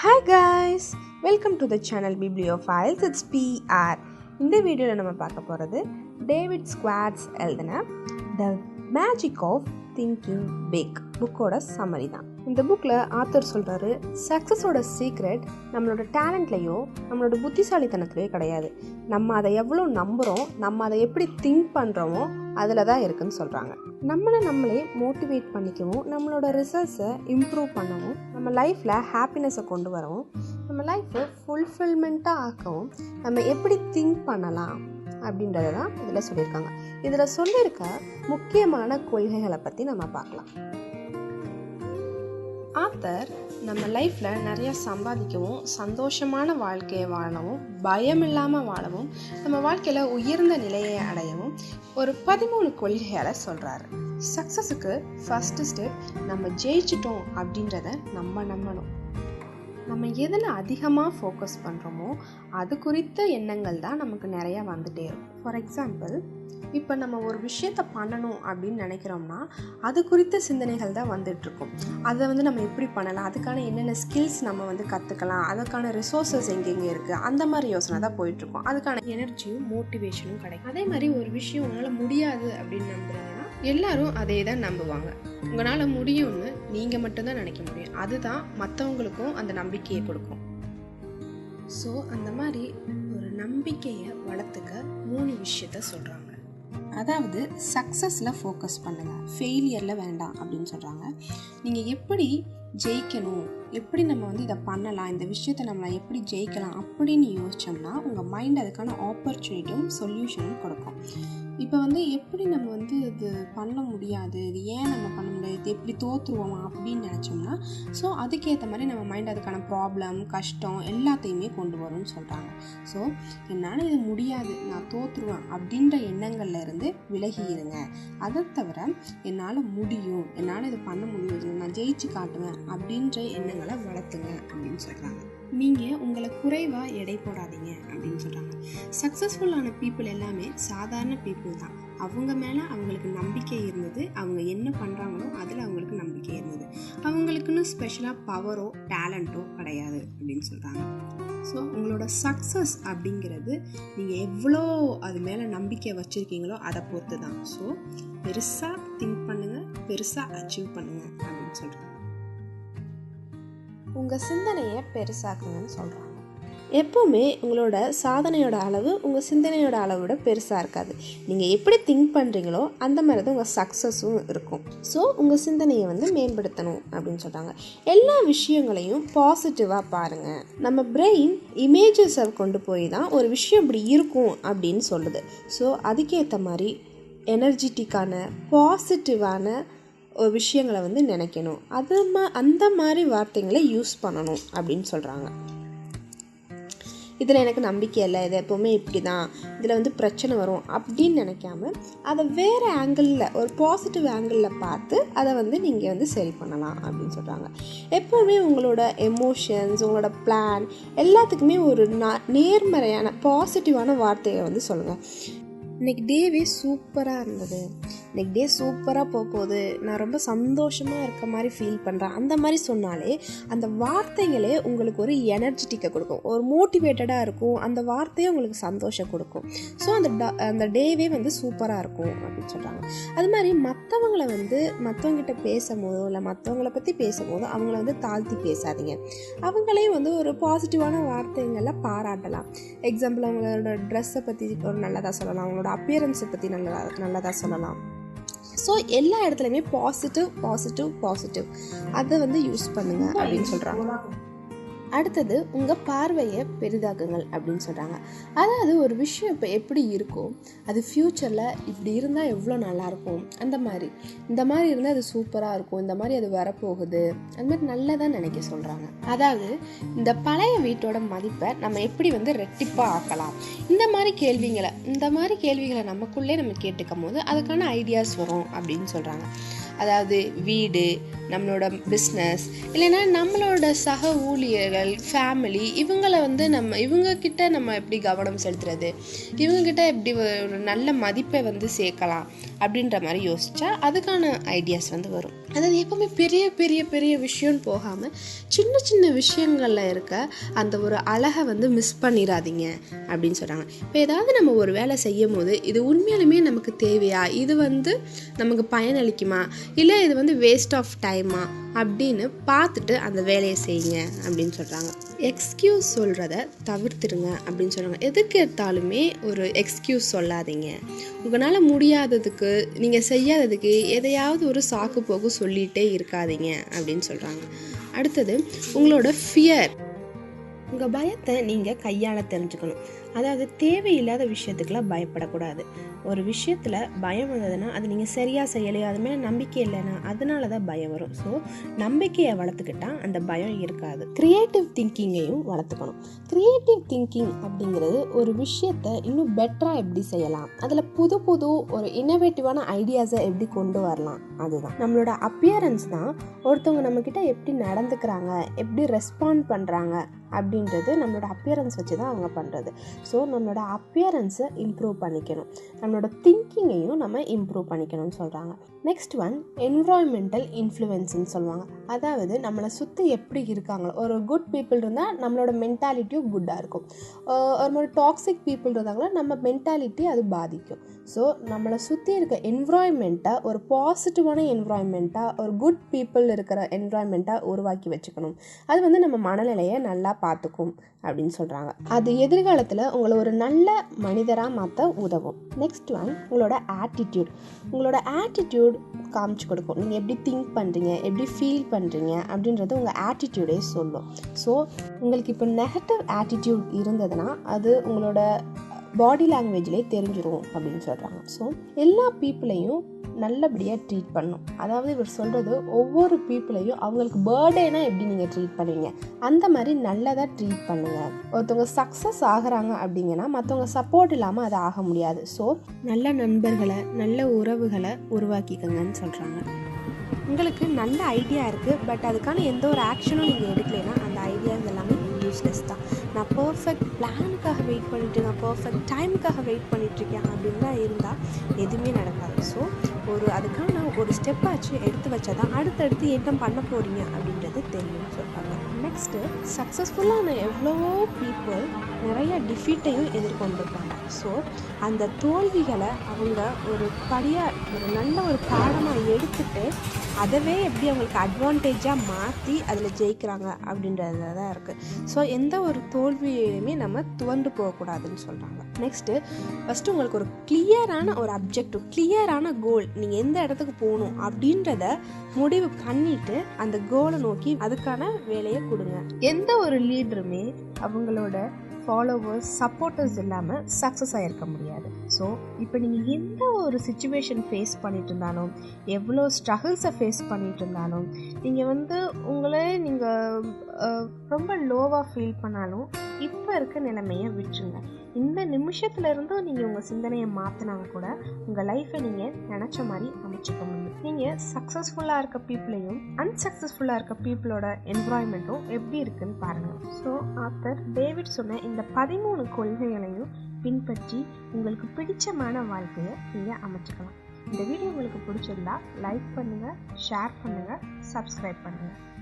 Hi guys welcome to the channel bibliofiles. It's PR இந்த வீடியோவில் நம்ம பார்க்க போகிறது டேவிட் ஸ்குவாட்ஸ் எழுதின the magic of thinking big புக்கோட சம்மரி தான். இந்த புக்கில் ஆத்தர் சொல்கிறாரு சக்ஸஸோட சீக்ரெட் நம்மளோட டேலண்ட்லேயோ நம்மளோட புத்திசாலித்தனத்துலையோ கிடையாது. நம்ம அதை எவ்வளோ நம்புகிறோம் நம்ம அதை எப்படி திங்க் பண்ணுறோமோ அதில் தான் இருக்குன்னு சொல்கிறாங்க நம்மளை நம்மளே மோட்டிவேட் பண்ணிக்கவும் நம்மளோட ரிசல்ட்ஸை இம்ப்ரூவ் பண்ணவும் நம்ம லைஃப்பில் ஹாப்பினஸை கொண்டு வரவும் நம்ம லைஃப்பை ஃபுல்ஃபில்மெண்ட்டாக ஆக்கவும் நம்ம எப்படி திங்க் பண்ணலாம் அப்படின்றத தான் இதில் சொல்லியிருக்காங்க. இதில் சொல்லியிருக்க முக்கியமான கொள்கைகளை பற்றி நம்ம பார்க்கலாம். ஆத்தர் நம்ம லைஃப்பில் நிறையா சம்பாதிக்கவும் சந்தோஷமான வாழ்க்கையை வாழவும் பயம் இல்லாமல் வாழவும் நம்ம வாழ்க்கையில் உயர்ந்த நிலையை அடையவும் ஒரு பதிமூணு கொள்கைகளை சொல்கிறாரு சக்ஸஸுக்கு ஃபஸ்ட்டு ஸ்டெப் நம்ம ஜெயிச்சிட்டோம் அப்படின்றத நம்ம நம்பணும். நம்ம எதில் அதிகமாக ஃபோக்கஸ் பண்ணுறோமோ அது குறித்த எண்ணங்கள் தான் நமக்கு நிறையா வந்துகிட்டே இருக்கும். ஃபார் எக்ஸாம்பிள் இப்போ நம்ம ஒரு விஷயத்த பண்ணணும் அப்படின்னு நினைக்கிறோம்னா அது குறித்த சிந்தனைகள் தான் வந்துட்டுருக்கும் அதை வந்து நம்ம எப்படி பண்ணலாம்? அதுக்கான என்னென்ன ஸ்கில்ஸ் நம்ம வந்து கற்றுக்கலாம் அதுக்கான ரிசோர்ஸஸ் எங்கெங்கே இருக்குது அந்த மாதிரி யோசனை தான் போயிட்டுருக்கோம் அதுக்கான எனர்ஜியும் மோட்டிவேஷனும் கிடைக்கும். அதே மாதிரி ஒரு விஷயம் உங்களால் முடியாது அப்படின்னு நம்புறீங்கன்னா எல்லாரும் அதே தான் நம்புவாங்க. உங்களால் முடியும்னு நீங்கள் மட்டும்தான் நினைக்க முடியும். அதுதான் மற்றவங்களுக்கும் அந்த நம்பிக்கையை கொடுக்கும். ஸோ அந்த மாதிரி ஒரு நம்பிக்கையை வளர்த்துக்க மூணு விஷயத்த சொல்கிறாங்க அதாவது சக்ஸஸில் ஃபோக்கஸ் பண்ணுங்கள் ஃபெயிலியரில் வேண்டாம் அப்படின்னு சொல்கிறாங்க நீங்கள் எப்படி ஜெயிக்கணும்? எப்படி நம்ம வந்து இதை பண்ணலாம் இந்த விஷயத்தை நம்ம எப்படி ஜெயிக்கலாம் அப்படின்னு யோசிச்சோம்னா உங்கள் மைண்ட் அதுக்கான ஆப்பர்ச்சுனிட்டியும் சொல்யூஷனும் கொடுக்கும். இப்போ வந்து எப்படி நம்ம வந்து இது பண்ண முடியாது இது ஏன் நம்ம பண்ண முடியாது இது எப்படி தோற்றுருவோமா அப்படின்னு நினச்சோம்னா ஸோ அதுக்கேற்ற மாதிரி நம்ம மைண்ட் அதுக்கான ப்ராப்ளம் கஷ்டம் எல்லாத்தையுமே கொண்டு வரும்னு சொல்கிறாங்க ஸோ என்னால் இது முடியாது நான் தோற்றுருவேன் அப்படின்ற எண்ணங்கள்ல இருந்து விலகி இருங்க அதை தவிர என்னால் முடியும் என்னால் இது பண்ண முடியும் நான் ஜெயிச்சு காட்டுவேன் அப்படின்ற எண்ணங்கள் வளர்த்துங்க அப்படின்னு சொல்கிறாங்க நீங்கள் உங்களை குறைவாக எடை போடாதீங்க அப்படின்னு சொல்கிறாங்க சக்ஸஸ்ஃபுல்லான பீப்புள் எல்லாமே சாதாரண பீப்புள் தான். அவங்க மேலே அவங்களுக்கு நம்பிக்கை இருந்தது அவங்க என்ன பண்ணுறாங்களோ அதில் அவங்களுக்கு நம்பிக்கை இருந்தது. அவங்களுக்குன்னு ஸ்பெஷலாக பவரோ டேலண்ட்டோ கிடையாது அப்படின்னு சொல்கிறாங்க ஸோ உங்களோட சக்ஸஸ் அப்படிங்கிறது நீங்கள் எவ்வளோ அது மேலே நம்பிக்கை வச்சுருக்கீங்களோ அதை பொறுத்து தான் ஸோ பெருசாக திங்க் பண்ணுங்கள் பெருசாக அச்சீவ் பண்ணுங்கள் அப்படின்னு சொல்கிறாங்க உங்கள் சிந்தனையை பெருசாக்குங்கன்னு சொல்கிறாங்க எப்போவுமே உங்களோட சாதனையோட அளவு உங்கள் சிந்தனையோட அளவோட பெருசாக இருக்காது. நீங்கள் எப்படி திங்க் பண்ணுறீங்களோ அந்த மாதிரி தான் உங்கள் சக்ஸஸும் இருக்கும். ஸோ உங்கள் சிந்தனையை வந்து மேம்படுத்தணும் அப்படின்னு சொல்கிறாங்க எல்லா விஷயங்களையும் பாசிட்டிவாக பாருங்கள் நம்ம பிரெயின் இமேஜஸை கொண்டு போய் தான் ஒரு விஷயம் இப்படி இருக்கும் அப்படின்னு சொல்லுது. ஸோ அதுக்கேற்ற மாதிரி எனர்ஜிட்டிக்கான பாசிட்டிவான விஷயங்களை வந்து நினைக்கணும். அது மா அந்த மாதிரி வார்த்தைகளை யூஸ் பண்ணணும் அப்படின்னு சொல்கிறாங்க இதில் எனக்கு நம்பிக்கை இல்லை. இது எப்போவுமே இப்படி தான் இதில் வந்து பிரச்சனை வரும் அப்படின்னு நினைக்காம அதை வேறு ஆங்கிளில் ஒரு பாசிட்டிவ் ஆங்கிளில் பார்த்து அதை வந்து நீங்கள் வந்து சரி பண்ணலாம் அப்படின்னு சொல்கிறாங்க எப்போவுமே உங்களோட எமோஷன்ஸ் உங்களோட பிளான் எல்லாத்துக்குமே ஒரு நேர்மறையான பாசிட்டிவான வார்த்தையை வந்து சொல்லுங்கள் இன்னைக்கு டேவே சூப்பராக இருந்தது. இன்னைக்கு டே சூப்பராக போக போகுது நான் ரொம்ப சந்தோஷமாக இருக்க மாதிரி ஃபீல் பண்ணுறேன் அந்த மாதிரி சொன்னாலே அந்த வார்த்தைகளே உங்களுக்கு ஒரு எனர்ஜெட்டிக்கை கொடுக்கும். ஒரு மோட்டிவேட்டடாக இருக்கும். அந்த வார்த்தையே உங்களுக்கு சந்தோஷம் கொடுக்கும். ஸோ அந்த ட அந்த டேவே வந்து சூப்பராக இருக்கும் அப்படின்னு சொல்கிறாங்க அது மாதிரி மற்றவங்கள வந்து மற்றவங்ககிட்ட பேசும்போதோ இல்லை மற்றவங்கள பற்றி பேசும்போதோ அவங்கள வந்து தாழ்த்தி பேசாதீங்க. அவங்களையும் வந்து ஒரு பாசிட்டிவான வார்த்தைங்களை பாராட்டலாம். எக்ஸாம்பிள் அவங்களோட ட்ரெஸ்ஸை பற்றி ஒரு நல்லதாக சொல்லலாம். அவங்களோட அப்பியரன்ஸை பற்றி நல்லதா நல்லதாக சொல்லலாம். ஸோ எல்லா இடத்துலையுமே பாசிட்டிவ் பாசிட்டிவ் பாசிட்டிவ் அதை வந்து யூஸ் பண்ணுங்க அப்படின்னு சொல்கிறாங்க அடுத்தது உங்கள் பார்வையை பெரிதாக்குங்கள் அப்படின்னு சொல்கிறாங்க அதாவது ஒரு விஷயம் இப்போ எப்படி இருக்கும் அது ஃப்யூச்சரில் இப்படி இருந்தால் எவ்வளோ நல்லாயிருக்கும் அந்த மாதிரி. இந்த மாதிரி இருந்தால் அது சூப்பராக இருக்கும். இந்த மாதிரி அது வரப்போகுது. அந்த மாதிரி நல்லதாக நினைக்க சொல்கிறாங்க அதாவது இந்த பழைய வீட்டோட மதிப்பை நம்ம எப்படி வந்து ரெட்டிப்பாக ஆக்கலாம்? இந்த மாதிரி கேள்விங்களை இந்த மாதிரி கேள்விகளை நமக்குள்ளே நம்ம கேட்டுக்கும் போது அதுக்கான ஐடியாஸ் வரும் அப்படின்னு சொல்கிறாங்க அதாவது வீடு நம்மளோட பிஸ்னஸ் இல்லைன்னா நம்மளோட சக ஊழியர்கள் ஃபேமிலி இவங்களை வந்து நம்ம இவங்கக்கிட்ட நம்ம எப்படி கவனம் செலுத்துறது? இவங்கக்கிட்ட எப்படி ஒரு நல்ல மதிப்பை வந்து சேர்க்கலாம்? அப்படின்ற மாதிரி யோசிச்சா அதுக்கான ஐடியாஸ் வந்து வரும். அதாவது எப்பவுமே பெரிய பெரிய பெரிய விஷயம்னு போகாமல் சின்ன சின்ன விஷயங்களில் இருக்க அந்த ஒரு அழகை வந்து மிஸ் பண்ணிடாதீங்க அப்படின்னு சொல்கிறாங்க இப்போ ஏதாவது நம்ம ஒரு வேலை செய்யும் போது இது உண்மையாலுமே நமக்கு தேவையா? இது வந்து நமக்கு பயனளிக்குமா? இல்லை இது வந்து வேஸ்ட் ஆஃப் டைமா அப்படின்னு பார்த்துட்டு அந்த வேலையை செய்யுங்க அப்படின்னு சொல்கிறாங்க எக்ஸ்கியூஸ் சொல்கிறத தவிர்த்துடுங்க அப்படின்னு சொல்கிறாங்க எதுக்கு எடுத்தாலுமே ஒரு எக்ஸ்கியூஸ் சொல்லாதீங்க. உங்களால் முடியாததுக்கு நீங்கள் செய்யாததுக்கு எதையாவது ஒரு சாக்கு போக்கு சொல்லிகிட்டே இருக்காதீங்க அப்படின்னு சொல்கிறாங்க அடுத்தது உங்களோட ஃபியர் உங்கள் பயத்தை நீங்கள் கையாள தெரிஞ்சுக்கணும். அதாவது தேவையில்லாத விஷயத்துக்கெல்லாம் பயப்படக்கூடாது. ஒரு விஷயத்தில் பயம் வந்ததுன்னா அது நீங்கள் சரியாக செய்யலையோ அது மேலே நம்பிக்கை இல்லைன்னா அதனால தான் பயம் வரும். ஸோ நம்பிக்கையை வளர்த்துக்கிட்டா அந்த பயம் இருக்காது. க்ரியேட்டிவ் திங்கிங்கையும் வளர்த்துக்கணும். க்ரியேட்டிவ் திங்கிங் அப்படிங்கிறது ஒரு விஷயத்தை இன்னும் பெட்டராக எப்படி செய்யலாம்? அதில் புது புது ஒரு இன்னோவேட்டிவான ஐடியாஸை எப்படி கொண்டு வரலாம்? அதுதான். நம்மளோட அப்பியரன்ஸ் தான் ஒருத்தவங்க நம்மக்கிட்ட எப்படி நடந்துக்கிறாங்க எப்படி ரெஸ்பாண்ட் பண்ணுறாங்க அப்படின்றது நம்மளோட அப்பியரன்ஸ் வச்சு தான் அவங்க பண்ணுறது ஸோ நம்மளோட அப்பியரன்ஸை இம்ப்ரூவ் பண்ணிக்கணும். நம்மளோட திங்கிங்கையும் நம்ம இம்ப்ரூவ் பண்ணிக்கணும்னு சொல்கிறாங்க நெக்ஸ்ட் ஒன் என்விரான்மெண்டல் இன்ஃப்ளூயன்ஸ்னு சொல்லுவாங்க. அதாவது நம்மளை சுற்றி எப்படி இருக்காங்களோ ஒரு குட் பீப்புள் இருந்தால் நம்மளோட மென்டாலிட்டியும் குட்டாக இருக்கும். ஒரு மாதிரி டாக்ஸிக் பீப்புள் இருந்தாங்களோ நம்ம மென்டாலிட்டி அது பாதிக்கும். ஸோ நம்மளை சுற்றி இருக்க என்வரான்மெண்ட்டை ஒரு பாசிட்டிவான என்விரான்மெண்ட்டாக ஒரு குட் பீப்புள் இருக்கிற என்வரான்மெண்ட்டாக உருவாக்கி வச்சுக்கணும். அது வந்து நம்ம மனநிலையை நல்லா பார்த்துக்கும். அப்படின்னு சொல்கிறாங்க அது எதிர்காலத்தில் உங்களை ஒரு நல்ல மனிதராக மாற்ற உதவும். நெக்ஸ்ட் ஒன் உங்களோட ஆட்டிடியூட் உங்களோட ஆட்டிடியூட் காமிச்சு கொடுக்கும். நீங்கள் எப்படி திங்க் பண்ணுறீங்க எப்படி ஃபீல் பண்ணுறீங்க அப்படின்றது உங்கள் ஆட்டிடியூடே சொல்லும். ஸோ உங்களுக்கு இப்போ நெகட்டிவ் ஆட்டிடியூட் இருந்ததுன்னா அது உங்களோட பாடி லாங்குவேஜ்லேயே தெரிஞ்சிடும் அப்படின்னு சொல்கிறாங்க ஸோ எல்லா பீப்புளையும் நல்லபடியாக ட்ரீட் பண்ணும் அதாவது இவர் சொல்கிறது ஒவ்வொரு பீப்புளையும் அவங்களுக்கு பர்த்டேனா எப்படி நீங்கள் ட்ரீட் பண்ணுவீங்க? அந்த மாதிரி நல்லதாக ட்ரீட் பண்ணுங்கள் ஒருத்தவங்க சக்ஸஸ் ஆகுறாங்க அப்படிங்கன்னா மற்றவங்க சப்போர்ட் இல்லாமல் அது ஆக முடியாது. ஸோ நல்ல நண்பர்களை நல்ல உறவுகளை உருவாக்கிக்கங்கன்னு சொல்கிறாங்க உங்களுக்கு நல்ல ஐடியா இருக்குது பட் அதுக்கான எந்த ஒரு ஆக்ஷனும் நீங்கள் எடுக்கலைன்னா அந்த ஐடியாஸ் எல்லாமே யூஸ்லெஸ் தான். நான் பர்ஃபெக்ட் பிளானுக்காக வெயிட் பண்ணிட்டு நான் பர்ஃபெக்ட் டைமுக்காக வெயிட் பண்ணிட்டுருக்கேன் அப்படின்லாம் இருந்தால் எதுவுமே நடக்காது. ஸோ ஒரு அதுக்கான ஒரு ஸ்டெப்பாச்சும் எடுத்து வச்சா தான் அடுத்தடுத்து என்ன பண்ண போகிறீங்க அப்படின்றது தெரியும்னு சொல்கிறாங்க நெக்ஸ்ட்டு சக்ஸஸ்ஃபுல்லான எவ்வளவோ பீப்புள் நிறைய டிஃபீட்டையும் எதிர்கொண்டிருப்பாங்க ஸோ அந்த தோல்விகளை அவங்க ஒரு படியாக ஒரு நல்ல ஒரு பாடமாக எடுத்துட்டு அதவே எப்படி அவங்களுக்கு அட்வான்டேஜாக மாற்றி அதில் ஜெயிக்கிறாங்க அப்படின்றதுல தான் இருக்குது ஸோ எந்த ஒரு தோல்வியையுமே நம்ம துவண்டு போகக்கூடாதுன்னு சொல்கிறாங்க நெக்ஸ்ட்டு ஃபஸ்ட்டு உங்களுக்கு ஒரு கிளியரான ஒரு அப்ஜெக்டிவ் கிளியரான கோல் நீங்கள் எந்த இடத்துக்கு போகணும் அப்படின்றத முடிவு பண்ணிட்டு அந்த கோலை நோக்கி அதுக்கான வேலையை கொடுங்க. எந்த ஒரு லீடருமே அவங்களோட ஃபாலோவர்ஸ் சப்போர்ட்டர்ஸ் இல்லாமல் சக்ஸஸ் ஆகிருக்க முடியாது. ஸோ இப்போ நீங்கள் எந்த ஒரு சுச்சுவேஷன் ஃபேஸ் பண்ணிட்டு இருந்தாலும் எவ்வளோ ஸ்ட்ரகிள்ஸை ஃபேஸ் பண்ணிட்டு இருந்தாலும் நீங்கள் வந்து உங்களே நீங்கள் ரொம்ப லோவாக ஃபீல் பண்ணாலும் இப்போ இருக்க நிலைமையை விட்டுருங்க. இந்த நிமிஷத்துல இருந்தும் நீங்கள் உங்கள் சிந்தனையை மாற்றினாங்க கூட உங்கள் லைஃப்பை நீங்கள் நினச்ச மாதிரி அமைச்சிக்க முடியும் நீங்கள் சக்ஸஸ்ஃபுல்லாக இருக்க பீப்புளையும் அன்சக்ஸஸ்ஃபுல்லாக இருக்க பீப்புளோட என்வாயன்மெண்ட்டும் எப்படி இருக்குன்னு பாருங்கள் ஸோ ஆத்தர் டேவிட் சொன்ன இந்த பதிமூணு கொள்கைகளையும் பின்பற்றி உங்களுக்கு பிடிச்சமான வாழ்க்கையை நீங்கள் அமைச்சுக்கலாம். இந்த வீடியோ உங்களுக்கு பிடிச்சிருந்தா லைக் பண்ணுங்கள் ஷேர் பண்ணுங்கள் சப்ஸ்கிரைப் பண்ணுங்கள்